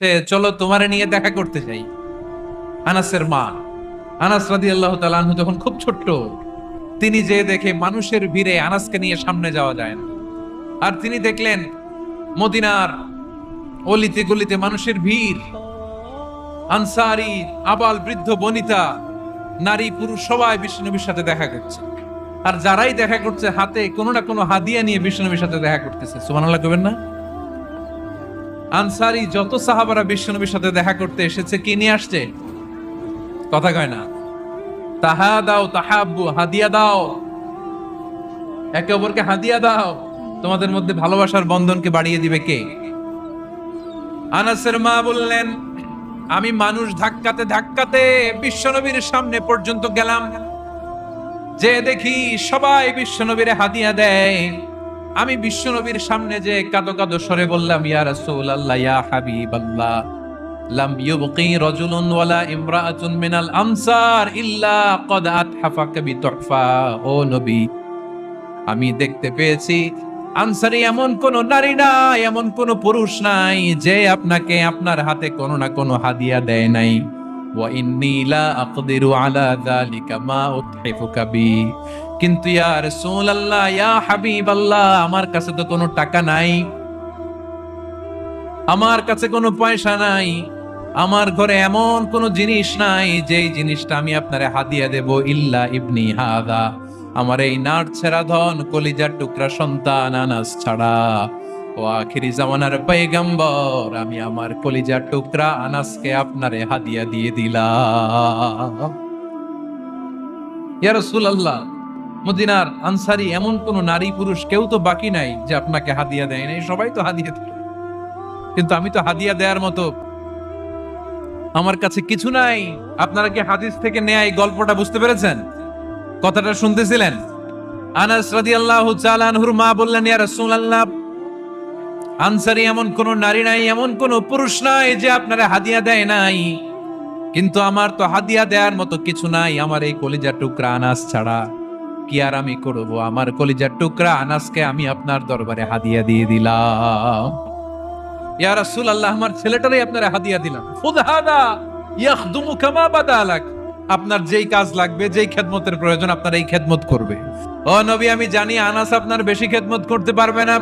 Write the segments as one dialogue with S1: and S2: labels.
S1: সে, চলো তোমারে নিয়ে দেখা করতে চাই আনাসের মা, আনাস রাদি আল্লাহ তালাহু তখন খুব ছোট্ট, তিনি যে দেখে মানুষের ভিড়ে আনাসকে নিয়ে সামনে যাওয়া যায় না। আর তিনি দেখলেন মদিনার অলিতে গলিতে মানুষের ভিড়। আনসারি, আবাল, বৃদ্ধ, বনিতা, নারী, পুরুষ সবাই বিষ্ণুনবীর সাথে দেখা করছে। আর যারাই দেখা করছে, হাতে কোনো না কোনো হাদিয়া নিয়ে বিষ্ণুনবীর সাথে দেখা করতেছে। সুবহানাল্লাহ কবেন না? আনসারি যত সাহাবারা বিশ্বনবীর সাথে দেখা করতে এসেছে, কি নিয়ে আসছে? কথা কয় না। তাহা দাও, তাহাব্বু, হাদিয়া দাও। একে অপরকে হাদিয়া দাও। তোমাদের মধ্যে ভালোবাসার বন্ধনকে বাড়িয়ে দিবে কে? আনাসের মা বললেন, আমি মানুষ ধাক্কাতে ধাক্কাতে বিশ্বনবীর সামনে পর্যন্ত গেলাম। যে দেখি সবাই বিশ্বনবীরে হাদিয়া দেয়। আমি বিশ্বনবীর সামনে যে কাদো কাদো সরে বললাম, ইয়া রাসূলুল্লাহ, ইয়া হাবিবাল্লাহ, লাম ইউবকি রাজুলুন ওয়ালা ইমরাআতুন মিনাল আমসার ইল্লা ক্বাদ আতহাফাকা বিতুহফা। ও নবী, আমি দেখতে পেয়েছি, আনসারি এমন কোন নারী নাই, এমন কোন পুরুষ নাই, যে আপনাকে আপনার হাতে কোনো না কোনো হাদিয়া দেয় নাই। ওয়া ইন্নী লা আকদিরু আলা যালিকা মা উতহিফুকা বি। কিন্তু ইয়া রাসূলুল্লাহ, ইয়া হাবিব আল্লাহ আমার কাছে তো কোনো টাকা নাই। আমার কাছে কোনো পয়সা নাই। আমার ঘরে এমন কোন জিনিস নাই, যেই জিনিসটা আমি আপনারে হাদিয়া দেব, ইল্লা ইবনি হাদা। আমার এই নাট ছেড়া ধন, কলিজার টুকরা সন্তান, আনাস ছাড়া। ও আখিরি জামানার পয়গম্বর, আমি আমার কলিজার টুকরা, আনাসকে আপনারে হাদিয়া দিয়ে দিলাম। ইয়া রাসূলুল্লাহ মদিনার আনসারি এমন কোন নারী পুরুষ কেউ তো বাকি নাই যে আপনাকে হাদিয়া দেয় নাই, সবাই তো হাদিয়া দিল কিন্তু আমি তো হাদিয়া দেওয়ার মতো আমার কাছে কিছু নাই। আপনারা কি হাদিস থেকে নেয়া এই গল্পটা বুঝতে পেরেছেন? কথাটা শুনতেছিলেন? আনাস রাদিয়াল্লাহু তাআলা আনহুর মা বললেন, ইয়া রাসূলুল্লাহ, আনসারি এমন কোন নারী নাই, এমন কোন পুরুষ নাই যে আপনারা হাদিয়া দেয় নাই। কিন্তু আমার তো হাদিয়া দেওয়ার মতো কিছু নাই, আমার এই কলিজা টুকরা আনাস ছাড়া। কি আর আমি করব? আমার কলিজার টুকরা আনাসকে আমি আপনার দরবারে হাদিয়া দিয়ে দিলাম। ইয়া রাসূলুল্লাহ, আমার ছেলেটারই আপনারা হাদিয়া দিলাম। ফুদহাদা ইয়াখদুমু কামা বাদালাক। আপনার যেই কাজ লাগবে, যেই খেদমতের প্রয়োজন আপনার এই খেদমত করবে। ও নবী, আমি জানি আনাস আপনার বেশি খেদমত করতে পারবে না।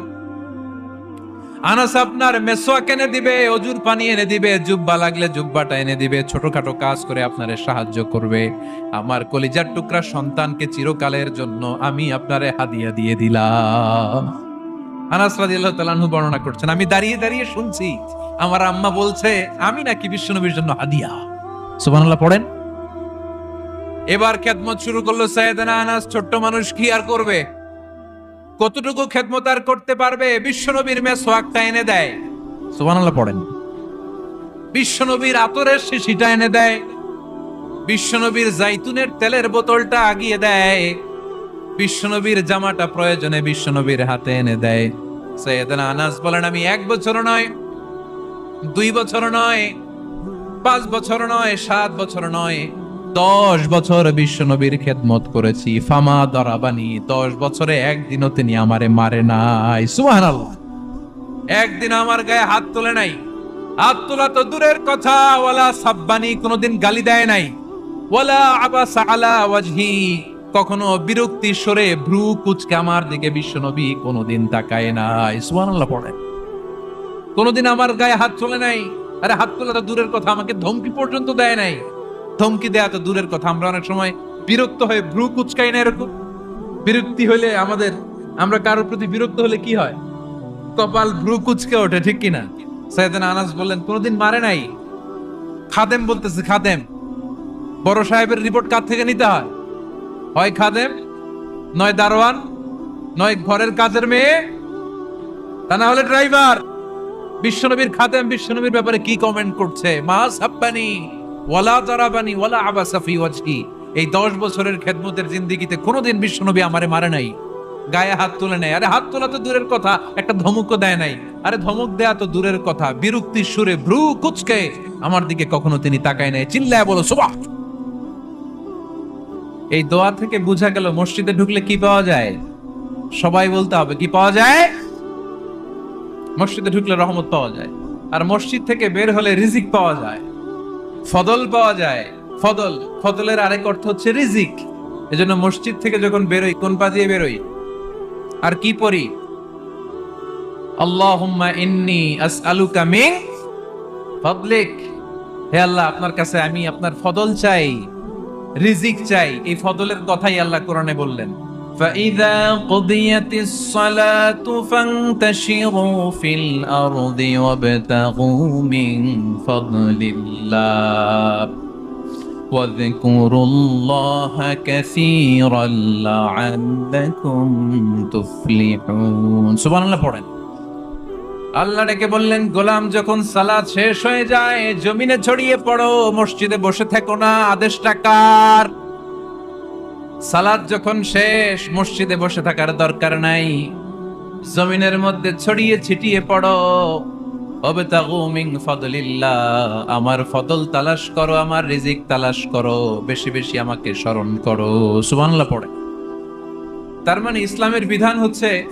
S1: আনাস আপনার মেসোয়াক এনে দিবে? অজুর পানি এনে দিবে? জুব্বা লাগলে জুব্বাটা এনে দিবে। ছোটখাটো কাজ করে আপনারে সাহায্য করবে। আমার কলিজার টুকরা সন্তানকে চিরকালের জন্য আমি আপনারে হাদিয়া দিয়ে দিলাম। আনাস রাদিয়াল্লাহু বর্ণনা করছেন, আমি দাঁড়িয়ে দাঁড়িয়ে শুনছি। আমার আম্মা বলছে, আমি নাকি বিশ্বনবীর জন্য হাদিয়া। সুবহানাল্লাহ, পড়েন। এবার খেদমত শুরু করল, সাইয়েদানা আনাস, ছোট্ট মানুষ কি আর করবে? কতটুকু খেদমত আর করতে পারবে, বিশ্বনবীর মেসওয়াকটা এনে দেয়। সুবহানাল্লাহ পড়েন। বিশ্বনবীর আতরের শিশিটা এনে দেয়। বিশ্বনবীর জাইতুনের তেলের বোতলটা আগিয়ে দেয়। বিশ্বনবীর জামাটা প্রয়োজনে বিশ্বনবীর হাতে এনে দেয়। সৈয়দনা আনাস বলেন, আমি এক বছর নয়, দুই বছর নয়, পাঁচ বছর নয়, সাত বছর নয় দশ বছর বিশ্বনবীর খেদমত করেছি। ফামা দরাবানি, দশ বছরে একদিনও তিনি আমারে মারে নাই। সুবহানাল্লাহ। একদিন আমার গায়ে হাত তোলে নাই। হাত তোলা তো দূরের কথা। ওয়ালা সাব্বানি কোনোদিন গালি দেয় নাই। ওয়ালা আবাসা আলা ওয়াজহি। কখনো বিরক্তি সরে ভ্রু কুচকে আমার দিকে বিশ্বনবী কোনোদিন তাকায় নাই। সুবহানাল্লাহ পড়ে। কোনোদিন আমার গায়ে হাত তোলে নাই। আরে হাত তোলা তো দূরের কথা, আমাকে ধমকি পর্যন্ত দেয় নাই। ধমকি দেয়া তো দূরের কথা। আমরা অনেক সময় বিরক্ত হয়ে ভ্রু কুচকাই না এরকম। বিরক্তি হলে আমাদের, আমরা কারোর প্রতি বিরক্ত হলে কি হয়? কপাল ভ্রু কুচকে ওঠে, ঠিক কিনা? সৈয়দান আনাস বললেন, কোনোদিন মারে নাই? খাদেম বলতেছে, খাদেম, বড় সাহেবের রিপোর্ট কার থেকে নিতে হয়? হয় খাদেম, নয় দারোয়ান, নয় ঘরের কাজের মেয়ে, তা না হলে ড্রাইভার। বিশ্বনবীর খাদেম, বিশ্বনবীর ব্যাপারে কি কমেন্ট করছে? মা সাব্বানি। ওয়ালা জারাবানি, ওয়ালা আবাসাফি ওয়াজহি। এই দশ বছরের খেদমতের জিন্দিগিতে কোনোদিন বিশ্বনবী আমারে মারে নাই। গায়ে হাত তুলে নেয় আরে হাত তোলা তো দূরের কথা, একটা ধমকও দেয় নাই। আরে ধমক দেয়া তো দূরের কথা। বিরক্তির সুরে ভ্রু কুচকে। আমার দিকে কখনো তিনি তাকায় নাই। চিল্লায় বলো সুবাহ এই দোয়া থেকে বোঝা গেল, মসজিদে ঢুকলে কি পাওয়া যায়? সবাই বলতে হবে, কি পাওয়া যায়? মসজিদে ঢুকলে রহমত পাওয়া যায়। আর মসজিদ থেকে বের হলে রিজিক পাওয়া যায়। ফদল পাওয়া যায়। ফদল, ফদলের আরেক অর্থ হচ্ছে রিজিক। এজন্য মসজিদ থেকে যখন বেরোই, কোন পা দিয়ে বেরোই? আর কি পড়ি? আল্লাহুম্মা ইন্নি আসআলুকা মিন ফাদলিক। হে আল্লাহ, আপনার কাছে আমি আপনার ফদল চাই, রিজিক চাই। এই ফদলের কথাই আল্লাহ কোরআনে বললেন। فإذا قضيت الصلاة فانتشروا في الأرض وابتغوا من فضل الله واذكروا الله كثيرا لعلكم تفلحون سبحان الله পড়েন আল্লাহ ডেকে বললেন গোলাম যখন সালাদ শেষ হয়ে যায় জমিনে ছড়িয়ে পড়ো মসজিদে বসে থেকো না আদেশটা কার সালাদ যখন শেষ, মসজিদে বসে থাকার দরকার নাই। জমিনের মধ্যে ছড়িয়ে ছিটিয়ে পড়ো। আমার ফদল তালাশ করো, আমার রিজিক তালাশ করো, বেশি বেশি আমাকে স্মরণ করো। সুবহানাল্লাহ পড়ে। তার মানে ইসলামের বিধান হচ্ছে,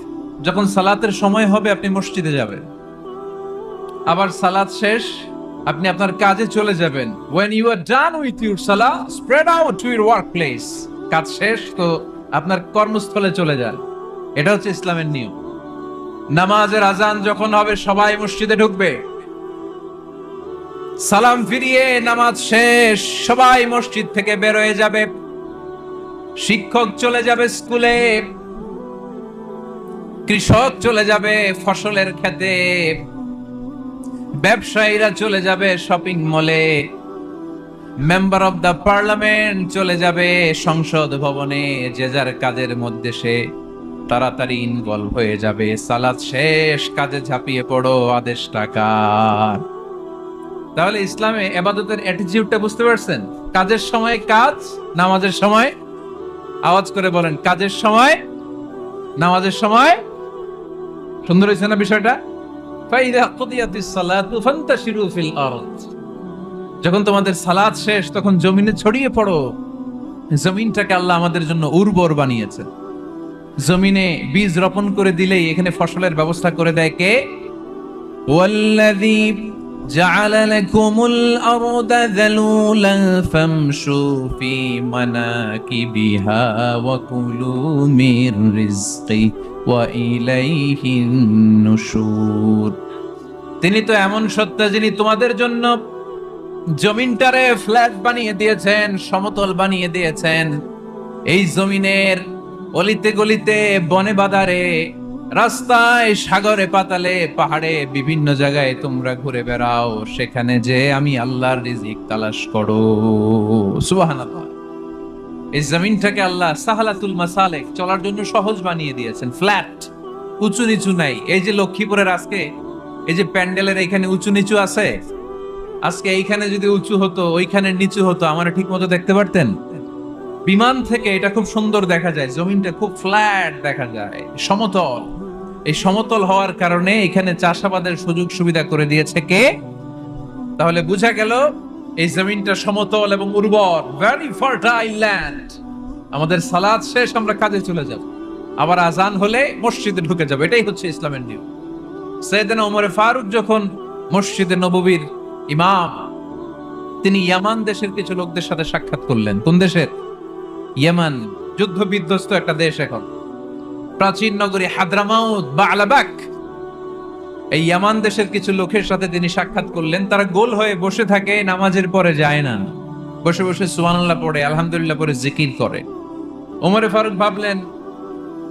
S1: যখন সালাতের সময় হবে, আপনি মসজিদে যাবেন। আবার সালাত শেষ, আপনি আপনার কাজে চলে যাবেন। When you are done with your salah, spread out to your workplace কাজ শেষ, তো আপনার কর্মস্থলে চলে যান। এটা হচ্ছে ইসলামের নিয়ম। নামাজের আজান যখন হবে, সবাই মসজিদে ঢুকবে। সালাম ফিরিয়ে নামাজ শেষ, সবাই মসজিদ থেকে বের হয়ে যাবে। শিক্ষক চলে যাবে স্কুলে। কৃষক চলে যাবে ফসলের খেতে। ব্যবসায়ীরা চলে যাবে শপিং মলে। মেম্বার অব দ্য পার্লামেন্ট চলে যাবে সংসদ ভবনে, যে যার কাজের মধ্যে সে তাড়াতাড়ি ইনভলভ হয়ে যাবে। সালাদ শেষ, কাজে ঝাঁপিয়ে পড়ো, আদেশ টাকার তাহলে ইসলামে এবাদতের অ্যাটিটিউডটা বুঝতে পারছেন? কাজের সময় কাজ, নামাজের সময়? আওয়াজ করে বলেন, কাজের সময়, নামাজের সময়? সুন্দর হয়েছে না বিষয়টা? ফাইদা কুদিয়াতিস সালাতু ফান্তাশিরু ফিল আরদ। যখন তোমাদের সালাত শেষ তখন জমিনে ছড়িয়ে পড়ো জমিনটাকে আল্লাহ আমাদের জন্য উর্বর বানিয়েছে জমিনে বীজ রোপণ করে দিলেই এখানে ফসলের ব্যবস্থা করে দেয় কে ওয়াল্লাযী جعل لكم الأرض ذلولا فامشوا في مناكبها وكلوا من رزقه وإليه النشور তিনি তো এমন সত্তা যিনি তোমাদের জন্য জমিনটারে ফ্ল্যাট বানিয়ে দিয়েছেন, সমতল বানিয়ে দিয়েছেন। এই জমিনের অলিতে গলিতে, বনে বাদারে, রাস্তায়, সাগরে পাতালে, পাহাড়ে বিভিন্ন জায়গায় তোমরা ঘুরে বেড়াও। সেখানে যে আমি আল্লাহর রিজিক তালাশ করো। সুবহানাল্লাহ। এই জমিনটাকে আল্লাহ সাহালাতুল মাসালেক চলার জন্য সহজ বানিয়ে দিয়েছেন। ফ্ল্যাট উঁচু নিচু নাই। এই যে লক্ষ্মীপুরের আজকে, এই যে প্যান্ডেলের এখানে উঁচু নিচু আছে আজকে এইখানে যদি উঁচু হতো, ওইখানে নিচু হতো, আমার ঠিক মতো দেখতে পারতেন? বিমান থেকে এটা খুব সুন্দর দেখা যায়, জমিনটা খুব ফ্ল্যাট দেখা যায়, সমতল। এই সমতল হওয়ার কারণে এখানে চাষাবাদের সুযোগ সুবিধা করে দিয়েছে কে? তাহলে বোঝা গেল, এই জমিনটা সমতল এবং উর্বর ভেরি ফার্টাইল ল্যান্ড আমাদের সালাদ শেষ, আমরা কাজে চলে যাব। আবার আজান হলে মসজিদে ঢুকে যাব, এটাই হচ্ছে ইসলামের নিয়ম। সৈয়দনা ওমরে ফারুক যখন মসজিদে নববীর ইমাম, তিনি ইয়ামান দেশের কিছু লোকদের সাথে সাক্ষাৎ করলেন। কোন দেশের? ইয়ামান যুদ্ধ বিধ্বস্ত একটা দেশ এখন। প্রাচীন নগরী হাদ্রামাউদ বা আলাবাক এই ইয়ামান দেশের কিছু লোকের সাথে তিনি সাক্ষাৎ করলেন। তারা গোল হয়ে বসে থাকে, নামাজের পরে যায় না। বসে বসে সুবহানাল্লাহ পড়ে, আলহামদুলিল্লাহ পরে জিকির করে। ওমরে ফারুক ভাবলেন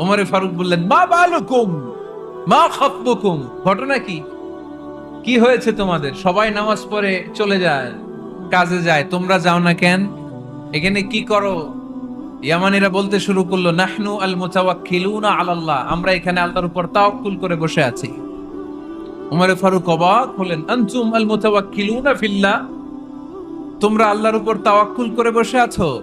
S1: ওমরে ফারুক বললেন, মা বালুকুম মা খাতবুকুম। ঘটনা কি? কি হয়েছে তোমাদের? সবাই নামাজ পড়ে চলে যায়, কাজে যায়, তোমরা যাও না কেন? এখানে কি করো? ইয়ামানিরা বলতে শুরু করল, নাহনু আল মুতাওয়াক্কিলুনা আলাল্লাহ, আমরা এখানে আল্লাহর উপর তাওয়াক্কুল করে বসে আছি। উমরে ফারুক অবাক হলেন, আনতুম আল মুতাওয়াক্কিলুনা ফিল্লাহ, তোমরা আল্লাহর উপর তাওয়াক্কুল করে বসে আছো?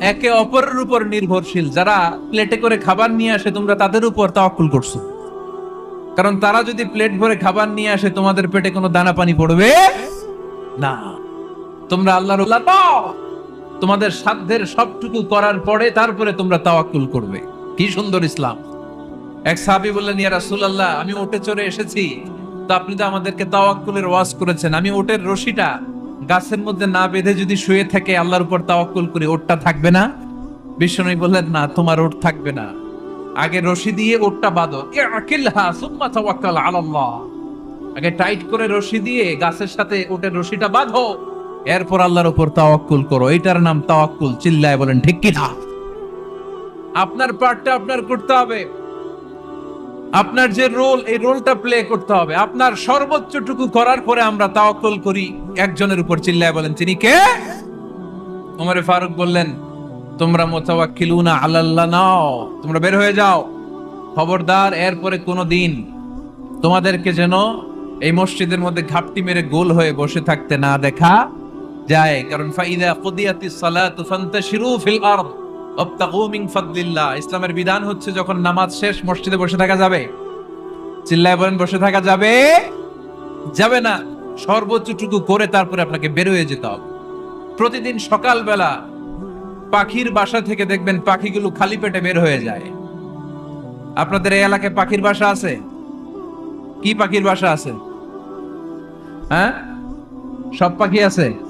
S1: একে অপরের উপর নির্ভরশীল। যারা প্লেটে করে খাবার নিয়ে আসে, তোমরা তাদের উপর তাওয়াক্কুল করছ। কারণ তারা যদি প্লেট ভরে খাবার নিয়ে আসে, তোমাদের পেটে কোনো দানা পানি পড়বে না। তোমরা আল্লাহর। তোমাদের সাধ্যের সবটুকু করার পরে তারপরে তোমরা তাওয়াক্কুল করবে। কি সুন্দর ইসলাম। এক সাহাবী বললেন, ইয়া রাসূলুল্লাহ, আমি ওটে চড়ে এসেছি। তো আপনি তো আমাদেরকে তাওয়াক্কুলের ওয়াজ করেছেন। আমি ওটের রশিটা গাছের মধ্যে না বেঁধে যদি শুয়ে থাকে আল্লাহর উপর তাওয়াক্কুল করি, ওটটা থাকবে না? বিষ্ণু বললেন, না, তোমার ওট থাকবে না। আগে রশি দিয়ে ওটটা বাঁধো। আলাল্লাহ। আগে টাইট করে রশি দিয়ে গাছের সাথে ওটের রশিটা বাঁধো। এরপর আল্লাহর উপর তাওয়াক্কুল করো। এটার নাম তাওয়াক্কুল। চিল্লায় বলেন, ঠিক কি না? আপনার পার্টটা আপনার করতে হবে। আপনার যে রোল এই রোলটা প্লে করতে হবে। আপনার সর্বোচ্চটুকু করার পরে আমরা তাওয়াক্কুল করি। একজনের উপর চিল্লায় বলেন, তিনি কে? ওমরে ফারুক বললেন, তোমরা মোতাওয়াক্কিলুনা আলাল্লাহ নাও। তোমরা বের হয়ে যাও। খবরদার, এরপরে কোনো দিন তোমাদেরকে যেন এই মসজিদের মধ্যে ঘাপটি মেরে গোল হয়ে বসে থাকতে না দেখা যায়। কারণ ফাইদা কুদিয়াতিস সালাতু ফান্তাশিরু ফিল আরদ। ইসলামের বিধান হচ্ছে যখন নামাজ শেষ, মসজিদে বসে থাকা যাবে। চিল্লায় বলেন, বসে থাকা যাবে? যাবে না। সর্বোচ্চটুকু করে তারপরে আপনাকে বের হয়ে যেতে প্রতিদিন সকালবেলা পাখির বাসা থেকে দেখবেন পাখিগুলো খালি পেটে বের হয়ে যায়। আপনাদের এই এলাকায় পাখির বাসা আছে? কি পাখির বাসা আছে? হ্যাঁ? সব পাখি আছে?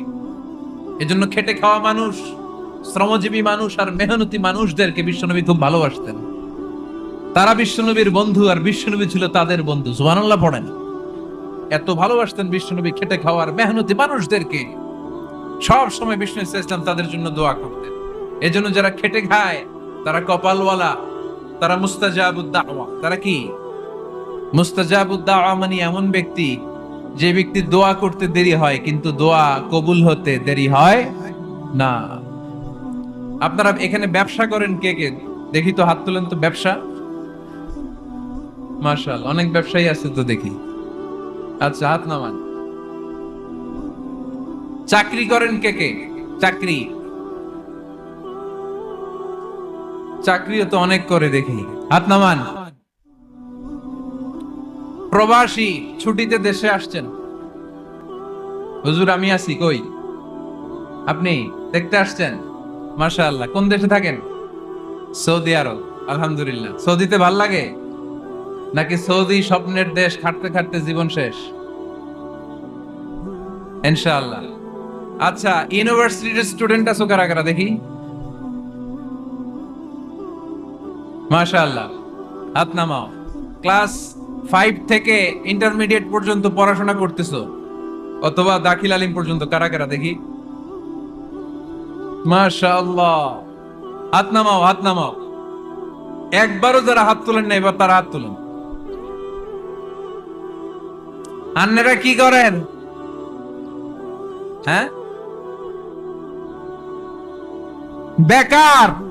S1: এজন্য খেটে খাওয়া মানুষ, শ্রমজীবী মানুষ আর মেহনতি মানুষদেরকে বিশ্বনবী খুব ভালোবাসতেন। তারা বিশ্বনবীর বন্ধু আর বিশ্বনবী ছিল তাদের বন্ধু, সুবহানাল্লাহ পড়েন। এত ভালোবাসতেন বিশ্বনবী খেটে খাওয়ার মেহনতি মানুষদেরকে। সব সময় বিষ্ণু ইসলাম তাদের জন্য দোয়া করতেন। এজন্য যারা খেটে খায়, তারা কপালওয়ালা, তারা মুস্তাজাবুদ্দাওয়া তারা কি? মুস্তাজাবুদ্দাওয়া মানে এমন ব্যক্তি যে ব্যক্তি দোয়া করতে দেরি হয়, কিন্তু দোয়া কবুল হতে দেরি হয় না। আপনারা এখানে ব্যবসা করেন কে কে? দেখি তো হাত তোলেন তো ব্যবসা। মার্শাল অনেক ব্যবসায়ী আছে তো দেখি। আচ্ছা হাত নামান। চাকরি করেন কে কে? চাকরি। চাকরিও তো অনেক করে দেখি। হাত নামান। প্রবাসী ছুটিতে দেশে আসছেন। হুজুর, আমি আছি, কই? আপনি দেখতে আসছেন? আল্লাহ কোন দেশে থাকেন? সৌদি আরব, আলহামদুলিল্লাহ। সৌদিতে ভালো লাগে? নাকি সৌদি স্বপ্নের দেশ খাটতে খাটতে জীবন শেষ? ইনশাআল্লাহ। আচ্ছা ইউনিভার্সিটির স্টুডেন্ট আছো কারা কারা দেখি? মাশাআল্লাহ, হাত নামাও। ক্লাস ফাইভ থেকে ইন্টারমিডিয়েট পর্যন্ত পড়াশোনা করতেছো, অথবা দাখিল আলিম পর্যন্ত, কারা কারা দেখি? মাশাআল্লাহ। হাত নামাও হাত নামাও। একবারও যারা হাত তোলেন না এবার তারা হাত তুলেন। আন্নেরা কি করেন? হ্যাঁ? বেকার।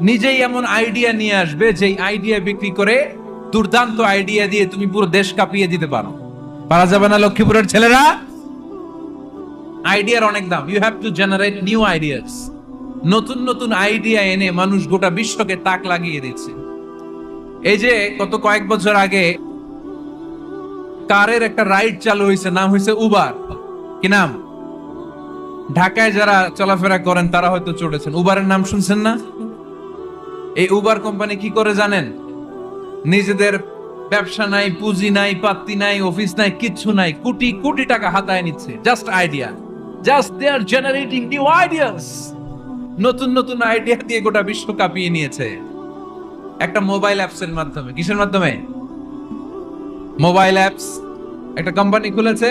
S1: নিজেই এমন আইডিয়া নিয়ে আসবে, যেই আইডিয়া বিক্রি করে দুর্দান্ত আইডিয়া দিয়ে তুমি পুরো দেশ কাঁপিয়ে দিতে পারো। পারা যাবে না লক্ষ্মীপুরের ছেলেরা? আইডিয়ার অনেক দাম। You have to generate new ideas নতুন নতুন আইডিয়া এনে মানুষ গোটা বিশ্বকে তাক লাগিয়ে দিচ্ছে। এই যে গত কয়েক বছর আগে কারের একটা রাইড চালু হয়েছে, নাম হয়েছে উবার কি নাম? ঢাকায় যারা চলাফেরা করেন, তারা হয়তো চড়েছেন। উবারের নাম শুনছেন না? এই উবার কোম্পানি কি করে জানেন? নিজেদের ব্যবসা নাই, পুঁজি নাই, পাত্তি নাই অফিস নাই, কিচ্ছু নাই, কোটি কোটি টাকা হাতায় নিচ্ছে। Just idea just they are generating new ideas নতুন নতুন আইডিয়া দিয়ে গোটা বিশ্ব কাঁপিয়ে নিয়েছে। একটা মোবাইল অ্যাপস এর মাধ্যমে। কিসের মাধ্যমে? মোবাইল অ্যাপস একটা কোম্পানি খুলেছে।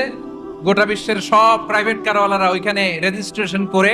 S1: গোটা বিশ্বের সব প্রাইভেট কারওয়ালারা ওইখানে রেজিস্ট্রেশন করে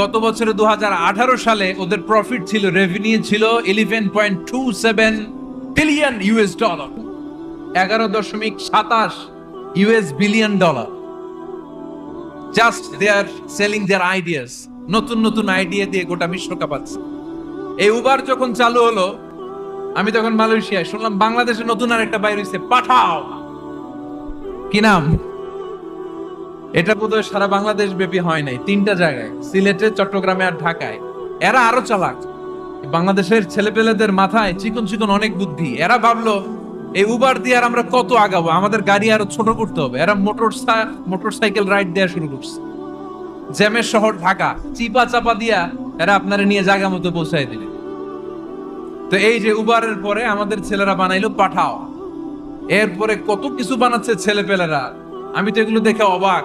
S1: গত বছরে দু হাজার আঠারো সালে ওদের প্রফিট ছিল রেভিনিউ ছিল eleven point two seven billion US dollar এগারো দশমিক সাতাশ US billion dollar just they are selling their ideas নতুন নতুন আইডিয়া দিয়ে গোটা বিশ্ব কাঁপাচ্ছে। এই উবার যখন চালু হলো, আমি তখন মালয়েশিয়ায় শুনলাম বাংলাদেশে নতুন আর একটা বাইর হয়েছে পাঠাও। কি নাম? এটা বোধহয় সারা বাংলাদেশ ব্যাপী হয় নাই। তিনটা জায়গায়, সিলেটে, চট্টগ্রামে আর ঢাকায়। এরা আরও চালাক। বাংলাদেশের ছেলেপেলেদের মাথায় চিকন চিকন অনেক বুদ্ধি। এরা ভাবলো, এই উবার দিয়ে আর আমরা কত আগাবো? আমাদের গাড়ি আরও ছোট করতে হবে। এরা মোটর মোটর সাইকেল রাইড দেওয়া শুরু করছে। জ্যামের শহর ঢাকা। চিপা চাপা দিয়া এরা আপনারা নিয়ে জায়গা মতো পৌঁছাই দিলে তো এই যে উবারের পরে আমাদের ছেলেরা বানাইলো পাঠাও। এরপরে কত কিছু বানাচ্ছে ছেলেপেলেরা। আমি তো এগুলো দেখে অবাক।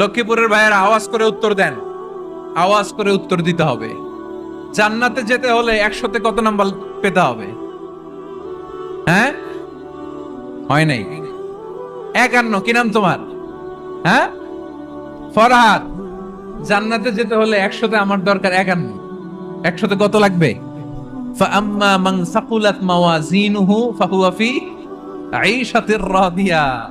S1: লক্ষ্মীপুরের ভাইয়েরা আওয়াজ করে উত্তর দেন আওয়াজ করে উত্তর দিতে হবে জান্নাতে যেতে হলে একশোতে কত নাম্বার পেতে হবে হ্যাঁ হয় নাই একান্ন কি নাম তোমার হ্যাঁ ফরহাদ জান্নাতে যেতে হলে একশোতে আমার দরকার একান্ন একশোতে কত লাগবে فأما من ثقلت موازينه فهو في عيشة راضية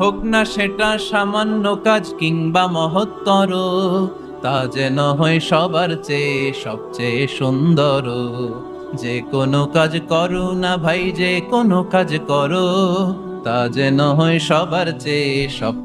S1: হোক না সেটা সামান্য কাজ কিংবা মহত্তর, তা যেন হয় সবার চেয়ে সবচেয়ে সুন্দর। যে কোনো কাজ করো না ভাই, যে কোনো কাজ করো, তা যেন হয় সবার চেয়ে সব